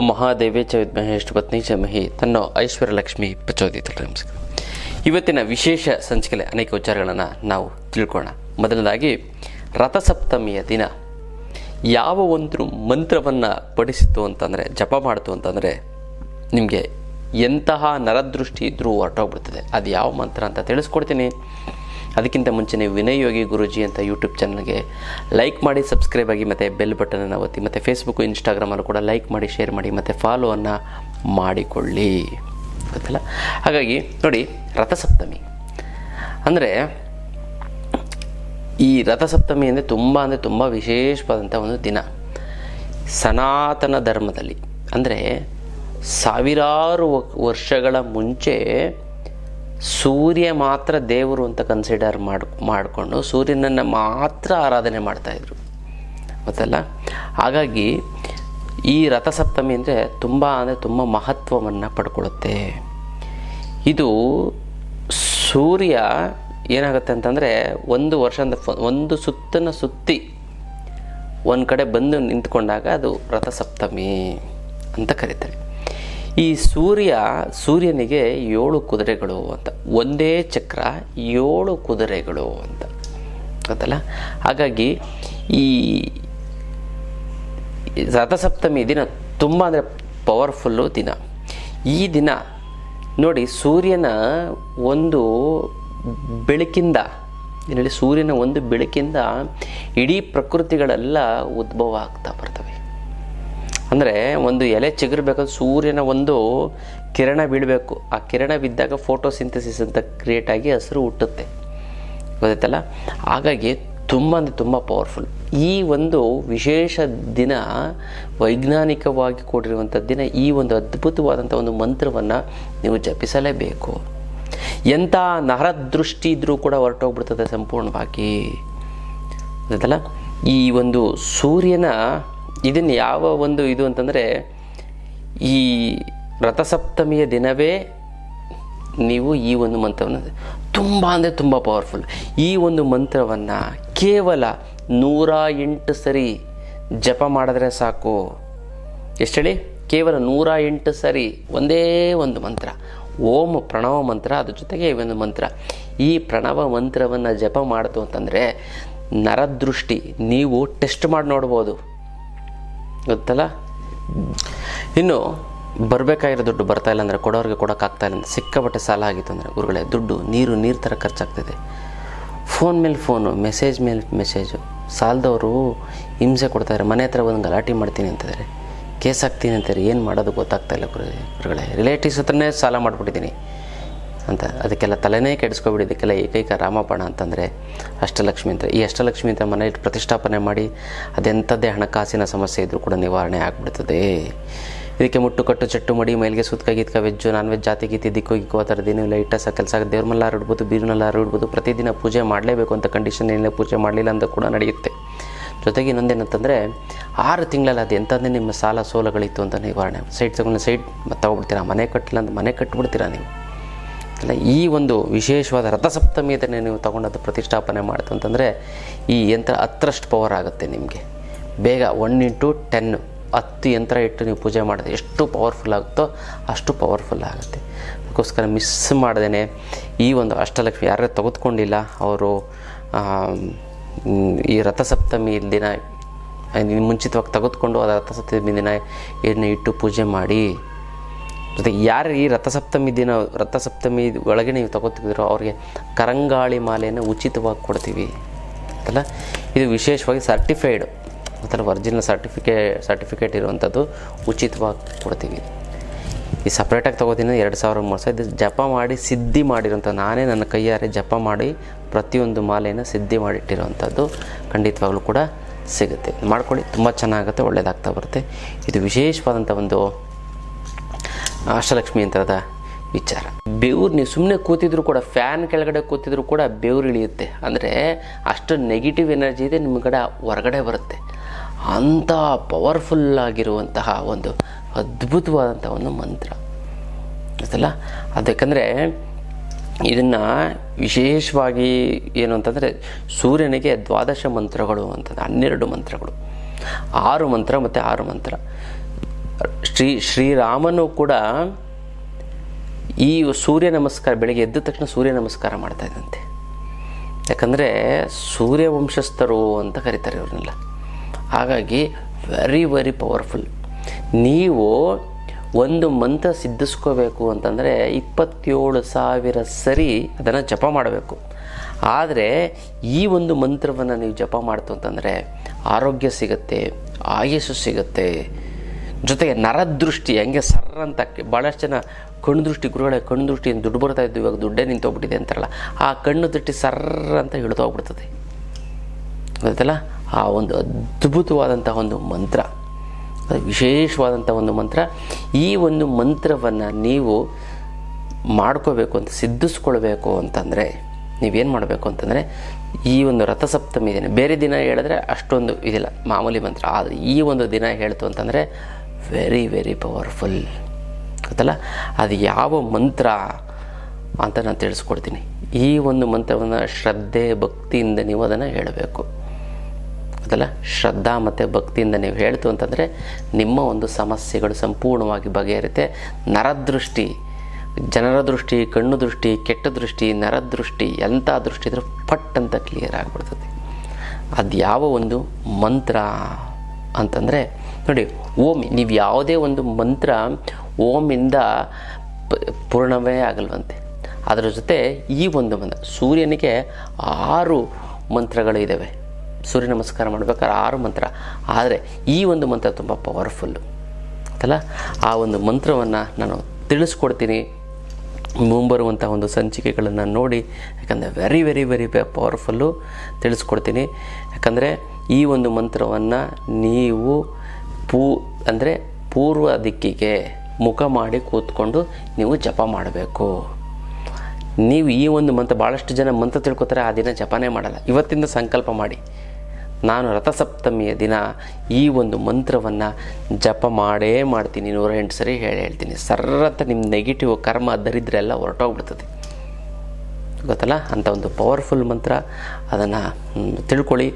ಮಹಾದೇವೇ ಚ ವಿದ್ಮಹೇ ಪತ್ನಿ ಚಮಹಿ, ತನ್ನ ತನ್ನೋ ಐಶ್ವರ್ಯ ಲಕ್ಷ್ಮಿ ಪ್ರಚೋದಿತ ನಮಸ್ಕಾರ. ಇವತ್ತಿನ ವಿಶೇಷ ಸಂಚಿಕೆಯಲ್ಲಿ ಅನೇಕ ವಿಚಾರಗಳನ್ನು ನಾವು ತಿಳ್ಕೊಳ್ಳೋಣ. ಮೊದಲನೇದಾಗಿ, ರಥಸಪ್ತಮಿಯ ದಿನ ಯಾವ ಒಂದು ಮಂತ್ರವನ್ನು ಪಡಿಸಿತು ಅಂತಂದರೆ, ಜಪ ಮಾಡಿತು ಅಂತಂದರೆ ನಿಮಗೆ ಎಂತಹ ನರದೃಷ್ಟಿ ಇದ್ದರೂ ಹೊರಟೋಗ್ಬಿಡ್ತದೆ. ಅದು ಯಾವ ಮಂತ್ರ ಅಂತ ತಿಳಿಸ್ಕೊಡ್ತೀನಿ. ಅದಕ್ಕಿಂತ ಮುಂಚೆನೇ ವಿನಯ್ ಯೋಗಿ ಗುರುಜಿ ಅಂತ ಯೂಟ್ಯೂಬ್ ಚಾನಲ್ಗೆ ಲೈಕ್ ಮಾಡಿ ಸಬ್ಸ್ಕ್ರೈಬ್ ಆಗಿ, ಮತ್ತು ಬೆಲ್ ಬಟನನ್ನು ಒತ್ತಿ, ಮತ್ತು ಫೇಸ್ಬುಕ್ಕು ಇನ್ಸ್ಟಾಗ್ರಾಮಲ್ಲೂ ಕೂಡ ಲೈಕ್ ಮಾಡಿ ಶೇರ್ ಮಾಡಿ, ಮತ್ತು ಫಾಲೋವನ್ನು ಮಾಡಿಕೊಳ್ಳಿ. ಗೊತ್ತಲ್ಲ? ಹಾಗಾಗಿ ನೋಡಿ, ರಥಸಪ್ತಮಿ. ಅಂದರೆ ಈ ರಥಸಪ್ತಮಿ ಅಂದರೆ ತುಂಬ ಅಂದರೆ ತುಂಬ ವಿಶೇಷವಾದಂಥ ಒಂದು ದಿನ. ಸನಾತನ ಧರ್ಮದಲ್ಲಿ. ಅಂದರೆ ಸಾವಿರಾರು ವರ್ಷಗಳ ಮುಂಚೆ ಸೂರ್ಯ ಮಾತ್ರ ದೇವರು ಅಂತ ಕನ್ಸಿಡರ್ ಮಾಡಿ, ಮಾಡಿಕೊಂಡು ಸೂರ್ಯನನ್ನು ಮಾತ್ರ ಆರಾಧನೆ ಮಾಡ್ತಾಯಿದ್ರು ಗೊತ್ತಲ್ಲ? ಹಾಗಾಗಿ ಈ ರಥಸಪ್ತಮಿ ಅಂದರೆ ತುಂಬ ಅಂದರೆ ತುಂಬ ಮಹತ್ವವನ್ನು ಪಡ್ಕೊಳ್ಳುತ್ತೆ ಇದು ಸೂರ್ಯ ಏನಾಗುತ್ತೆ ಅಂತಂದರೆ ಒಂದು ವರ್ಷದ ಒಂದು ಸುತ್ತನ್ನು ಸುತ್ತಿ ಒಂದು ಕಡೆ ಬಂದು ನಿಂತ್ಕೊಂಡಾಗ ಅದು ರಥಸಪ್ತಮಿ ಅಂತ ಕರೀತಾರೆ. ಈ ಸೂರ್ಯ ಸೂರ್ಯನಿಗೆ ಏಳು ಕುದುರೆಗಳು ಅಂತ. ಒಂದೇ ಚಕ್ರ, ಏಳು ಕುದುರೆಗಳು ಅಂತ. ಗೊತ್ತಲ್ಲ? ಹಾಗಾಗಿ ಈ ರಥಸಪ್ತಮಿ ದಿನ ತುಂಬ ಅಂದರೆ ಪವರ್ಫುಲ್ಲು ದಿನ. ಈ ದಿನ ನೋಡಿ ಸೂರ್ಯನ ಒಂದು ಬೆಳಕಿಂದ ಏನೇಳಿ ಸೂರ್ಯನ ಒಂದು ಬೆಳಕಿಂದ ಇಡೀ ಪ್ರಕೃತಿಗಳೆಲ್ಲ ಉದ್ಭವ ಆಗ್ತಾ ಬರ್ತವೆ. ಅಂದರೆ ಒಂದು ಎಲೆ ಚಿಗುರ್ಬೇಕಂದ್ರೆ ಸೂರ್ಯನ ಒಂದು ಕಿರಣ ಬೀಳಬೇಕು. ಆ ಕಿರಣ ಬಿದ್ದಾಗ ಫೋಟೋಸಿಂಥಸಿಸ್ ಅಂತ ಕ್ರಿಯೇಟ್ ಆಗಿ ಹಸಿರು ಹುಟ್ಟುತ್ತೆ. ಗೊತ್ತಾಯ್ತಲ್ಲ? ಹಾಗಾಗಿ ತುಂಬ ಅಂದರೆ ತುಂಬ ಪವರ್ಫುಲ್ ಈ ಒಂದು ವಿಶೇಷ ದಿನ ವೈಜ್ಞಾನಿಕವಾಗಿ ಕೂಡಿರುವಂಥ ದಿನ ಈ ಒಂದು ಅದ್ಭುತವಾದಂಥ ಒಂದು ಮಂತ್ರವನ್ನು ನೀವು ಜಪಿಸಲೇಬೇಕು. ಎಂಥ ನರದೃಷ್ಟಿ ಇದ್ದರೂ ಕೂಡ ಹೊರಟೋಗ್ಬಿಡ್ತದೆ ಸಂಪೂರ್ಣವಾಗಿ. ಗೊತ್ತಲ್ಲ ಈ ಒಂದು ಸೂರ್ಯನ ಇದನ್ನು ಯಾವ ಒಂದು ಇದು ಅಂತಂದರೆ, ಈ ರಥಸಪ್ತಮಿಯ ದಿನವೇ ನೀವು ಈ ಒಂದು ಮಂತ್ರವನ್ನು, ತುಂಬ ಅಂದರೆ ತುಂಬ ಪವರ್ಫುಲ್ ಈ ಒಂದು ಮಂತ್ರವನ್ನು ಕೇವಲ ನೂರ ಎಂಟು ಸರಿ ಜಪ ಮಾಡಿದ್ರೆ ಸಾಕು. ಎಷ್ಟು ಹೇಳಿ? ಕೇವಲ ನೂರ ಎಂಟು ಸರಿ ಒಂದೇ ಒಂದು ಮಂತ್ರ. ಓಂ ಪ್ರಣವ ಮಂತ್ರ, ಅದ್ರ ಜೊತೆಗೆ ಈ ಒಂದು ಮಂತ್ರ. ಈ ಪ್ರಣವ ಮಂತ್ರವನ್ನು ಜಪ ಮಾಡಿತು ಅಂತಂದರೆ ನರದೃಷ್ಟಿ, ನೀವು ಟೆಸ್ಟ್ ಮಾಡಿ ನೋಡ್ಬೋದು. ಗೊತ್ತಲ್ಲ? ಇನ್ನು ಬರಬೇಕಾಗಿರೋ ದುಡ್ಡು ಬರ್ತಾ ಇಲ್ಲ ಅಂದರೆ ಕೊಡೋರಿಗೆ ಕೊಡೋಕ್ಕಾಗ್ತಾ ಇಲ್ಲ ಅಂದರೆ ಸಿಕ್ಕಾಪಟ್ಟೆ ಸಾಲ ಆಗಿತ್ತು ಅಂದರೆ ಗುರುಗಳೇ, ದುಡ್ಡು, ನೀರು ನೀರು ಥರ ಖರ್ಚಾಗ್ತಿದೆ. ಫೋನ್ ಮೇಲೆ ಫೋನು, ಮೆಸೇಜ್ ಮೇಲೆ ಮೆಸೇಜು. ಸಾಲದವರು ಹಿಂಸೆ ಕೊಡ್ತಾರೆ ಮನೆ ಹತ್ರ ಒಂದು ಗಲಾಟೆ ಮಾಡ್ತೀನಿ ಅಂತಿದ್ದಾರೆ. ಕೇಸ್ ಹಾಕ್ತೀನಿ ಅಂತಾರೆ ಏನು ಮಾಡೋದು ಗೊತ್ತಾಗ್ತಾ ಇಲ್ಲ ಗುರುಗಳೇ. ರಿಲೇಟಿವ್ಸ್ ಹತ್ರನೇ ಸಾಲ ಮಾಡಿಬಿಟ್ಟಿದ್ದೀನಿ. ಅಂತ. ಅದಕ್ಕೆಲ್ಲ ತಲೆನೇ ಕೆಡಿಸ್ಕೊಬಿಡಿ. ಇದಕ್ಕೆಲ್ಲ ಏಕೈಕ ರಾಮಪಣ ಅಂತಂದರೆ ಅಷ್ಟಲಕ್ಷ್ಮಿ ಅಂತ. ಈ ಅಷ್ಟಲಕ್ಷ್ಮಿ ಅಂತ ಮನೆ ಪ್ರತಿಷ್ಠಾಪನೆ ಮಾಡಿ ಅದೆಂಥದ್ದೇ ಹಣಕಾಸಿನ ಸಮಸ್ಯೆ ಇದ್ದರೂ ಕೂಡ ನಿವಾರಣೆ ಆಗಿಬಿಡ್ತದೆ. ಇದಕ್ಕೆ ಮುಟ್ಟು ಕಟ್ಟು ಚಟ್ಟು ಮಡಿ, ಮೈಲಿಗೆ ಸುತ್ತಕ ಗೀತ್ಕ ವೆಜ್ಜು ನಾನ್ ವೆಜ್ ಜಾತಿ ಗೀತಿ, ದಿಕ್ಕು ಗಿಕ್ಕು, ಆ ಥರದ್ದು ಏನಿಲ್ಲ ಇಟ್ಟ ಸಹ ಕೆಲಸ ದೇವ್ರ ಮಲ್ಲ ಹರಡ್ಬೋದು ಬೀರ್ನಲ್ಲ ಹರಡ್ಬೋದು ಪ್ರತಿದಿನ ಪೂಜೆ ಮಾಡಲೇಬೇಕು ಅಂತ ಕಂಡೀಷನ್ ಏನಿಲ್ಲ, ಪೂಜೆ ಮಾಡಲಿಲ್ಲ ಅಂತ ಕೂಡ ನಡೆಯುತ್ತೆ. ಜೊತೆಗೆ ಇನ್ನೊಂದೇನಂತಂದರೆ ಆರು ತಿಂಗಳಲ್ಲಿ ಅದು ಎಂಥದ್ದೇ ನಿಮ್ಮ ಸಾಲ ಸೋಲಗಳಿತ್ತು ಅಂತ ನಿವಾರಣೆ ಸೈಟ್ ತಗೊಂಡು ಸೈಟ್ ತಗೊಬಿಡ್ತೀರಾ? ಮನೆ ಕಟ್ಟಿಲ್ಲ ಅಂತ ಮನೆ ಕಟ್ಟಿಬಿಡ್ತೀರಾ ನೀವು? ಅಲ್ಲ ಈ ಒಂದು ವಿಶೇಷವಾದ ರಥಸಪ್ತಮಿಯದನ್ನೇ ನೀವು ತಗೊಂಡದ್ದು ಪ್ರತಿಷ್ಠಾಪನೆ ಮಾಡ್ತು ಅಂತಂದರೆ ಈ ಯಂತ್ರ ಹತ್ತರಷ್ಟು ಪವರ್ ಆಗುತ್ತೆ ನಿಮಗೆ. ಬೇಗ ಒನ್ ಇಂಟು ಟೆನ್ ಹತ್ತು ಯಂತ್ರ ಇಟ್ಟು ನೀವು ಪೂಜೆ ಮಾಡಿದ್ರೆ ಎಷ್ಟು ಪವರ್ಫುಲ್ ಆಗುತ್ತೋ ಅಷ್ಟು ಪವರ್ಫುಲ್ ಆಗುತ್ತೆ. ಅದಕ್ಕೋಸ್ಕರ ಮಿಸ್ ಮಾಡ್ದೇ ಈ ಒಂದು ಅಷ್ಟಲಕ್ಷ್ಮಿ ಯಾರೇ ತೆಗೆದುಕೊಂಡಿಲ್ಲ, ಅವರು ಈ ರಥಸಪ್ತಮಿ ದಿನ, ಮುಂಚಿತವಾಗಿ ತೆಗೆದುಕೊಂಡು ಅದು ರಥಸಪ್ತಮಿ ದಿನ ಎಣ್ಣೆ ಇಟ್ಟು ಪೂಜೆ ಮಾಡಿ ಜೊತೆಗೆ ಯಾರು ಈ ರಥಸಪ್ತಮಿ ದಿನ, ರಥಸಪ್ತಮಿ ಒಳಗೆ ನೀವು ತಗೋತಿದ್ದೀರೋ ಅವ್ರಿಗೆ ಕರಂಗಾಳಿ ಮಾಲೆಯನ್ನು ಉಚಿತವಾಗಿ ಕೊಡ್ತೀವಿ. ಅಲ್ಲ ಇದು ವಿಶೇಷವಾಗಿ ಸರ್ಟಿಫೈಡ್ ಅಥವಾ ಒರಿಜಿನಲ್ ಸರ್ಟಿಫಿಕೇ ಸರ್ಟಿಫಿಕೇಟ್ ಇರುವಂಥದ್ದು ಉಚಿತವಾಗಿ ಕೊಡ್ತೀವಿ. ಈ ಸಪ್ರೇಟಾಗಿ ತಗೋತೀನಿ ಎರಡು ಸಾವಿರ ಮೂರು ಸಾವಿರ. ಇದು ಜಪ ಮಾಡಿ, ಸಿದ್ಧಿ ಮಾಡಿರೋಂಥ ನಾನೇ ನನ್ನ ಕೈಯಾರೆ ಜಪ ಮಾಡಿ ಪ್ರತಿಯೊಂದು ಮಾಲೆಯನ್ನು ಸಿದ್ಧಿ ಮಾಡಿಟ್ಟಿರುವಂಥದ್ದು ಖಂಡಿತವಾಗ್ಲೂ ಕೂಡ ಸಿಗುತ್ತೆ. ಮಾಡ್ಕೊಳ್ಳಿ, ತುಂಬ ಚೆನ್ನಾಗುತ್ತೆ ಒಳ್ಳೆಯದಾಗ್ತಾ ಬರುತ್ತೆ. ಇದು ವಿಶೇಷವಾದಂಥ ಒಂದು ಅಷ್ಟಲಕ್ಷ್ಮಿ ಯಂತ್ರದ ವಿಚಾರ. ಬೆವ್ರು ನೀವು ಸುಮ್ಮನೆ ಕೂತಿದ್ರು ಕೂಡ ಫ್ಯಾನ್ ಕೆಳಗಡೆ ಕೂತಿದ್ರು ಕೂಡ ಬೆವ್ರು ಇಳಿಯುತ್ತೆ. ಅಂದರೆ ಅಷ್ಟು ನೆಗೆಟಿವ್ ಎನರ್ಜಿ ಇದೆ, ನಿಮ್ಮ ಕಡೆ ಹೊರಗಡೆ ಬರುತ್ತೆ. ಅಂಥ ಪವರ್ಫುಲ್ ಆಗಿರುವಂತಹ ಒಂದು ಅದ್ಭುತವಾದಂಥ ಒಂದು ಮಂತ್ರ. ಗೊತ್ತಲ್ಲ ಅದಕ್ಕಂದರೆ ಇದನ್ನು ವಿಶೇಷವಾಗಿ ಏನು ಅಂತಂದರೆ ಸೂರ್ಯನಿಗೆ ದ್ವಾದಶ ಮಂತ್ರಗಳು ಅಂತಂದರೆ ಹನ್ನೆರಡು ಮಂತ್ರಗಳು. ಆರು ಮಂತ್ರ ಮತ್ತು ಆರು ಮಂತ್ರ. ಶ್ರೀ, ಶ್ರೀರಾಮನು ಕೂಡ ಈ ಸೂರ್ಯ ನಮಸ್ಕಾರ, ಬೆಳಗ್ಗೆ ಎದ್ದ ತಕ್ಷಣ ಸೂರ್ಯ ನಮಸ್ಕಾರ ಮಾಡ್ತಾ ಇದ್ದಂತೆ. ಯಾಕಂದರೆ ಸೂರ್ಯವಂಶಸ್ಥರು ಅಂತ ಕರೀತಾರೆ ಇವ್ರನ್ನೆಲ್ಲ. ಹಾಗಾಗಿ ವೆರಿ ವೆರಿ ಪವರ್ಫುಲ್ ನೀವು ಒಂದು ಮಂತ್ರ ಸಿದ್ಧಿಸ್ಕೋಬೇಕು ಅಂತಂದರೆ ಇಪ್ಪತ್ತೇಳು ಸಾವಿರ ಸರಿ ಅದನ್ನು ಜಪ ಮಾಡಬೇಕು. ಆದರೆ ಈ ಒಂದು ಮಂತ್ರವನ್ನು ನೀವು ಜಪ ಮಾಡ್ತು ಅಂತಂದರೆ ಆರೋಗ್ಯ ಸಿಗುತ್ತೆ, ಆಯಸ್ಸು ಸಿಗುತ್ತೆ ಜೊತೆಗೆ ನರದೃಷ್ಟಿ, ಹೆಂಗೆ ಸರ್ರ ಅಂತ ಭಾಳಷ್ಟು ಜನ ಕಣ್ಣು ದೃಷ್ಟಿ, ಗುರುಗಳ ಕಣ್ಣು ದೃಷ್ಟಿಯಿಂದ ದುಡ್ಡು ಬರ್ತಾ ಇದ್ದು ಇವಾಗ ದುಡ್ಡೇ ನಿಂತೋಗ್ಬಿಟ್ಟಿದೆ ಅಂತಾರಲ್ಲ, ಆ ಕಣ್ಣು ದೃಷ್ಟಿ ಸರ್ರ ಅಂತ ಹಿಡಿದೋಗ್ಬಿಡ್ತದೆ ಗೊತ್ತಲ್ಲ ಆ ಒಂದು ಅದ್ಭುತವಾದಂಥ ಒಂದು ಮಂತ್ರ ಅದು ವಿಶೇಷವಾದಂಥ ಒಂದು ಮಂತ್ರ. ಈ ಒಂದು ಮಂತ್ರವನ್ನು ನೀವು ಮಾಡ್ಕೋಬೇಕು ಅಂತ, ಸಿದ್ಧಿಸ್ಕೊಳ್ಬೇಕು ಅಂತಂದರೆ, ನೀವೇನು ಮಾಡಬೇಕು ಅಂತಂದರೆ, ಈ ಒಂದು ರಥಸಪ್ತಮಿ ದಿನ, ಬೇರೆ ದಿನ ಹೇಳಿದ್ರೆ ಅಷ್ಟೊಂದು ಇದಿಲ್ಲ, ಮಾಮೂಲಿ ಮಂತ್ರ. ಆದರೆ ಈ ಒಂದು ದಿನ ಹೇಳ್ತು ಅಂತಂದರೆ ವೆರಿ ವೆರಿ ಪವರ್ಫುಲ್ ಗೊತ್ತಲ್ಲ? ಅದು ಯಾವ ಮಂತ್ರ ಅಂತ ನಾನು ತಿಳಿಸ್ಕೊಡ್ತೀನಿ. ಈ ಒಂದು ಮಂತ್ರವನ್ನು ಶ್ರದ್ಧೆ, ಭಕ್ತಿಯಿಂದ ನೀವು ಅದನ್ನು ಹೇಳಬೇಕು. ಅದಲ್ಲ ಶ್ರದ್ಧಾ ಮತ್ತು ಭಕ್ತಿಯಿಂದ ನೀವು ಹೇಳ್ತು ಅಂತಂದರೆ ನಿಮ್ಮ ಒಂದು ಸಮಸ್ಯೆಗಳು ಸಂಪೂರ್ಣವಾಗಿ ಬಗೆಹರಿತೆ. ನರದೃಷ್ಟಿ, ಜನರ ದೃಷ್ಟಿ, ಕಣ್ಣು ದೃಷ್ಟಿ, ಕೆಟ್ಟ ದೃಷ್ಟಿ ನರದೃಷ್ಟಿ ಎಂಥ ದೃಷ್ಟಿ ಇದ್ರೂ ಪಟ್ ಅಂತ ಕ್ಲಿಯರ್ ಆಗಿಬಿಡ್ತದೆ. ಅದು ಯಾವ ಒಂದು ಮಂತ್ರ ಅಂತಂದರೆ ನೋಡಿ, ಓಂ, ನೀವು ಯಾವುದೇ ಒಂದು ಮಂತ್ರ ಓಮಿಂದ ಪೂರ್ಣವೇ ಆಗಲ್ವಂತೆ. ಅದರ ಜೊತೆ ಈ ಒಂದು ಮಂತ್ರ, ಸೂರ್ಯನಿಗೆ ಆರು ಮಂತ್ರಗಳು ಇದ್ದಾವೆ ಸೂರ್ಯ ನಮಸ್ಕಾರ ಮಾಡ್ಬೇಕಾದ್ರೆ ಆರು ಮಂತ್ರ. ಆದರೆ ಈ ಒಂದು ಮಂತ್ರ ತುಂಬ ಪವರ್ಫುಲ್ಲು ಅಲ್ಲ ಆ ಒಂದು ಮಂತ್ರವನ್ನು ನಾನು ತಿಳಿಸ್ಕೊಡ್ತೀನಿ. ಮುಂಬರುವಂಥ ಒಂದು ಸಂಚಿಕೆಗಳನ್ನು ನೋಡಿ, ಯಾಕಂದರೆ ವೆರಿ ವೆರಿ ವೆರಿ ಪವರ್ಫುಲ್ಲು ತಿಳಿಸ್ಕೊಡ್ತೀನಿ. ಯಾಕಂದರೆ ಈ ಒಂದು ಮಂತ್ರವನ್ನು ನೀವು ಪೂ, ಅಂದರೆ ಪೂರ್ವ ದಿಕ್ಕಿಗೆ ಮುಖ ಮಾಡಿ ಕೂತ್ಕೊಂಡು ನೀವು ಜಪ ಮಾಡಬೇಕು. ನೀವು ಈ ಒಂದು ಮಂತ್ರ ಭಾಳಷ್ಟು ಜನ ಮಂತ್ರ ತಿಳ್ಕೊತಾರೆ, ಆ ದಿನ ಜಪನೇ ಮಾಡಲ್ಲ. ಇವತ್ತಿಂದ ಸಂಕಲ್ಪ ಮಾಡಿ. ನಾನು ರಥಸಪ್ತಮಿಯ ದಿನ ಈ ಒಂದು ಮಂತ್ರವನ್ನು ಜಪ ಮಾಡೇ ಮಾಡ್ತೀನಿ. ನೂರ ಎಂಟು ಸರಿ ಹೇಳಿ ಹೇಳ್ತೀನಿ. ಸರ್ರತ್ತ ನಿಮ್ಮ ನೆಗೆಟಿವ್ ಕರ್ಮ, ದರಿದ್ರೆ ಎಲ್ಲ ಹೊರಟೋಗ್ಬಿಡ್ತದೆ. ಗೊತ್ತಲ್ಲ? ಅಂಥ ಒಂದು ಪವರ್ಫುಲ್ ಮಂತ್ರ. ಅದನ್ನು ತಿಳ್ಕೊಳ್ಳಿ.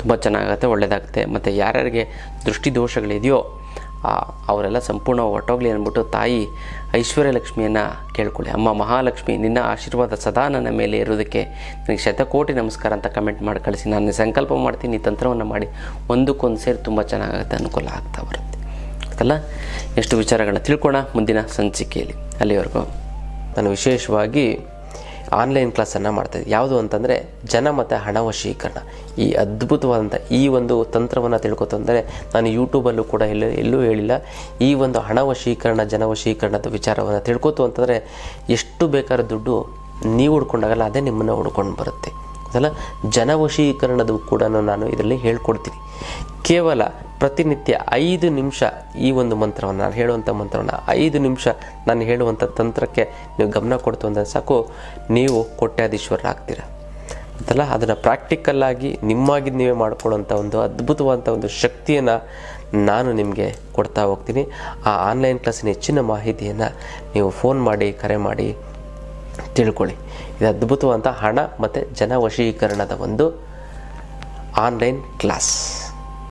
ತುಂಬ ಚೆನ್ನಾಗತ್ತೆ ಒಳ್ಳೆಯದಾಗುತ್ತೆ ಮತ್ತು ಯಾರ್ಯಾರಿಗೆ ದೃಷ್ಟಿ ದೋಷಗಳಿದೆಯೋ ಆ, ಅವರೆಲ್ಲ ಸಂಪೂರ್ಣ ಒಟ್ಟೋಗ್ಲಿ ಅಂದ್ಬಿಟ್ಟು ತಾಯಿ ಐಶ್ವರ್ಯ ಲಕ್ಷ್ಮಿಯನ್ನು ಕೇಳ್ಕೊಳ್ಳಿ. ಅಮ್ಮ ಮಹಾಲಕ್ಷ್ಮಿ ನಿನ್ನ ಆಶೀರ್ವಾದ ಸದಾ ನನ್ನ ಮೇಲೆ ಇರೋದಕ್ಕೆ ನನಗೆ ಶತಕೋಟಿ ನಮಸ್ಕಾರ ಅಂತ ಕಮೆಂಟ್ ಮಾಡಿ ಕಳಿಸಿ. ನಾನು ಸಂಕಲ್ಪ ಮಾಡ್ತೀನಿ ಈ ತಂತ್ರವನ್ನು ಮಾಡಿ. ಒಂದಕ್ಕೊಂದು ಸೇರಿ ತುಂಬ ಚೆನ್ನಾಗುತ್ತೆ ಅನುಕೂಲ ಆಗ್ತಾ ಬರುತ್ತೆ. ಅಲ್ಲ ಎಷ್ಟು ವಿಚಾರಗಳನ್ನ ತಿಳ್ಕೊಳ್ಳೋಣ ಮುಂದಿನ ಸಂಚಿಕೆಯಲ್ಲಿ. ಅಲ್ಲಿವರೆಗೂ. ನಾನು ವಿಶೇಷವಾಗಿ ಆನ್ಲೈನ್ ಕ್ಲಾಸನ್ನು ಮಾಡ್ತಾಯಿದ್ದೆ ಯಾವುದು ಅಂತಂದರೆ ಜನ ಮತ್ತು ಹಣ ವಶೀಕರಣ. ಈ ಅದ್ಭುತವಾದಂಥ ಈ ಒಂದು ತಂತ್ರವನ್ನು ತಿಳ್ಕೊತಂದರೆ ನಾನು ಯೂಟ್ಯೂಬಲ್ಲೂ ಕೂಡ ಎಲ್ಲೂ ಎಲ್ಲೂ ಹೇಳಿಲ್ಲ. ಈ ಒಂದು ಹಣ ವಶೀಕರಣ, ಜನ ವಶೀಕರಣದ ವಿಚಾರವನ್ನು ತಿಳ್ಕೊತು ಅಂತಂದರೆ ಎಷ್ಟು ಬೇಕಾದ ದುಡ್ಡು ನೀವು ಹುಡ್ಕೊಂಡಾಗಲ್ಲ, ಅದೇ ನಿಮ್ಮನ್ನು ಹುಡ್ಕೊಂಡು ಬರುತ್ತೆ. ಅದಲ್ಲ? ಜನವಶೀಕರಣದ ಕೂಡ ನಾನು ಇದರಲ್ಲಿ ಹೇಳ್ಕೊಡ್ತೀನಿ. ಕೇವಲ ಪ್ರತಿನಿತ್ಯ ಐದು ನಿಮಿಷ ಈ ಒಂದು ಮಂತ್ರವನ್ನು ನಾನು ಹೇಳುವಂಥ ಮಂತ್ರವನ್ನು ಐದು ನಿಮಿಷ ನಾನು ಹೇಳುವಂಥ ತಂತ್ರಕ್ಕೆ ನೀವು ಗಮನ ಕೊಡ್ತು ಅಂದರೆ ಸಾಕು, ನೀವು ಕೋಟ್ಯಾಧೀಶ್ವರರಾಗ್ತೀರ. ಅಂತಲ್ಲ ಅದನ್ನು ಪ್ರಾಕ್ಟಿಕಲ್ಲಾಗಿ ನಿಮ್ಮಾಗಿ ನೀವೇ ಮಾಡ್ಕೊಳ್ಳೋಂಥ ಒಂದು ಅದ್ಭುತವಾದಂಥ ಒಂದು ಶಕ್ತಿಯನ್ನು ನಾನು ನಿಮಗೆ ಕೊಡ್ತಾ ಹೋಗ್ತೀನಿ. ಆ ಆನ್ಲೈನ್ ಕ್ಲಾಸಿನ ಹೆಚ್ಚಿನ ಮಾಹಿತಿಯನ್ನು ನೀವು ಫೋನ್ ಮಾಡಿ, ಕರೆ ಮಾಡಿ ತಿಳ್ಕೊಳ್ಳಿ. ಇದು ಅದ್ಭುತವಾದಂಥ ಹಣ ಮತ್ತು ಜನ ವಶೀಕರಣದ ಒಂದು ಆನ್ಲೈನ್ ಕ್ಲಾಸ್